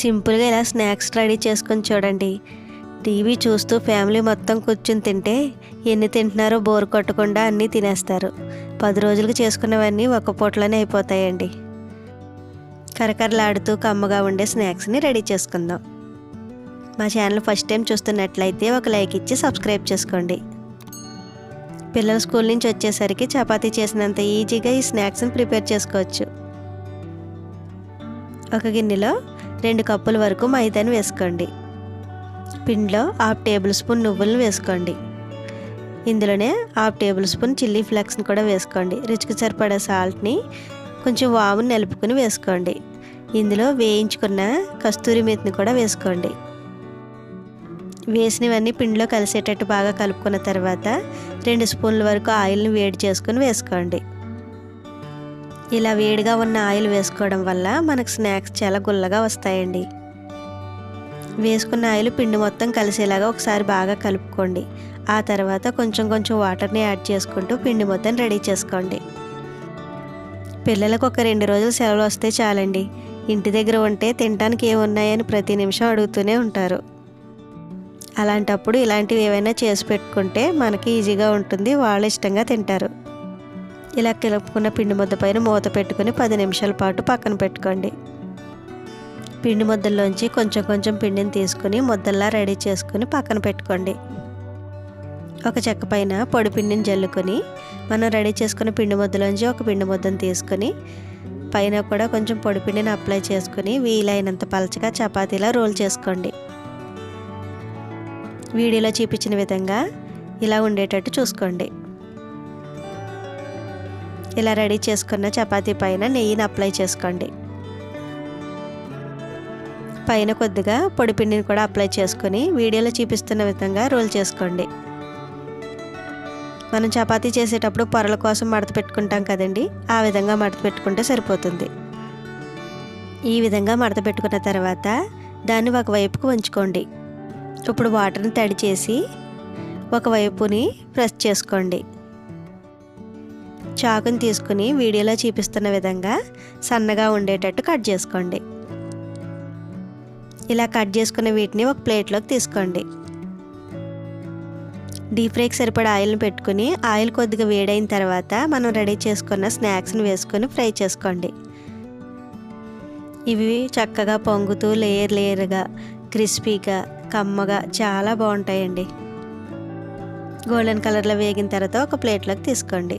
సింపుల్గా ఇలా snacks ready చేసుకొని చూడండి. టీవీ చూస్తూ ఫ్యామిలీ మొత్తం కూర్చుని తింటే ఎన్ని తింటున్నారో బోర్ కొట్టకుండా అన్నీ తినేస్తారు. పది రోజులకు చేసుకున్నవన్నీ ఒక పూటలోనే అయిపోతాయండి. కరకరలాడుతూ కమ్మగా ఉండే స్నాక్స్ని రెడీ చేసుకుందాం. మా ఛానల్ ఫస్ట్ టైం చూస్తున్నట్లయితే ఒక లైక్ ఇచ్చి సబ్స్క్రైబ్ చేసుకోండి. పిల్లలు స్కూల్ నుంచి వచ్చేసరికి చపాతీ చేసినంత ఈజీగా ఈ స్నాక్స్ని ప్రిపేర్ చేసుకోవచ్చు. ఒక గిన్నెలో రెండు కప్పుల వరకు మైదాని వేసుకోండి. పిండిలో హాఫ్ టేబుల్ స్పూన్ నువ్వులను వేసుకోండి. ఇందులోనే హాఫ్ టేబుల్ స్పూన్ చిల్లీ ఫ్లెక్స్ని కూడా వేసుకోండి. రుచికి సరిపడే సాల్ట్ని కొంచెం వాముని నలుపుకుని వేసుకోండి. ఇందులో వేయించుకున్న కస్తూరి మెతిని కూడా వేసుకోండి. వేసినవన్నీ పిండిలో కలిసేటట్టు బాగా కలుపుకున్న తర్వాత రెండు స్పూన్ల వరకు ఆయిల్ని వేడి చేసుకుని వేసుకోండి. ఇలా వేడిగా ఉన్న ఆయిల్ వేసుకోవడం వల్ల మనకు స్నాక్స్ చాలా గుల్లగా వస్తాయండి. వేసుకున్న ఆయిల్ పిండి మొత్తం కలిసేలాగా ఒకసారి బాగా కలుపుకోండి. ఆ తర్వాత కొంచెం కొంచెం వాటర్ని యాడ్ చేసుకుంటూ పిండి మొత్తం రెడీ చేసుకోండి. పిల్లలకు ఒక రెండు రోజులు సెలవులు వస్తే చాలండి. ఇంటి దగ్గర ఉంటే తినడానికి ఏమున్నాయని ప్రతి నిమిషం అడుగుతూనే ఉంటారు. అలాంటప్పుడు ఇలాంటివి ఏవైనా చేసి పెట్టుకుంటే మనకి ఈజీగా ఉంటుంది వాళ్ళు ఇష్టంగా తింటారు. ఇలా కలుపుకున్న పిండి ముద్ద పైన మూత పెట్టుకుని పది నిమిషాల పాటు పక్కన పెట్టుకోండి. పిండి ముద్దల్లోంచి కొంచెం కొంచెం పిండిని తీసుకుని ముద్దల్లా రెడీ చేసుకుని పక్కన పెట్టుకోండి. ఒక చెక్క పైన పొడి పిండిని జల్లుకొని మనం రెడీ చేసుకున్న పిండి ముద్దలోంచి ఒక పిండి ముద్దను తీసుకొని పైన కూడా కొంచెం పొడి పిండిని అప్లై చేసుకుని వీలైనంత పలచగా చపాతీలా రోల్ చేసుకోండి. వీడియోలో చూపించిన విధంగా ఇలా ఉండేటట్టు చూసుకోండి. ఇలా రెడీ చేసుకున్న చపాతీ పైన నెయ్యిని అప్లై చేసుకోండి. పైన కొద్దిగా పొడిపిండిని కూడా అప్లై చేసుకొని వీడియోలో చూపిస్తున్న విధంగా రోల్ చేసుకోండి. మనం చపాతీ చేసేటప్పుడు పొరల కోసం మడత పెట్టుకుంటాం కదండి ఆ విధంగా మడత పెట్టుకుంటే సరిపోతుంది. ఈ విధంగా మడత పెట్టుకున్న తర్వాత దాన్ని ఒకవైపుకు ఉంచుకోండి ఇప్పుడు వాటర్ని తడి చేసి ఒక వైపుని ప్రెస్ చేసుకోండి. చాకుని తీసుకుని వీడియోలో చూపిస్తున్న విధంగా సన్నగా ఉండేటట్టు కట్ చేసుకోండి. ఇలా కట్ చేసుకున్న వీటిని ఒక ప్లేట్లోకి తీసుకోండి. డీప్ ఫ్రైకి సరిపడా ఆయిల్ని పెట్టుకుని ఆయిల్ కొద్దిగా వేడైన తర్వాత మనం రెడీ చేసుకున్న స్నాక్స్ని వేసుకొని ఫ్రై చేసుకోండి. ఇవి చక్కగా పొంగుతూ లేయర్ లేయర్గా క్రిస్పీగా కమ్మగా చాలా బాగుంటాయండి. గోల్డెన్ కలర్లో వేగిన తర్వాత ఒక ప్లేట్లోకి తీసుకోండి.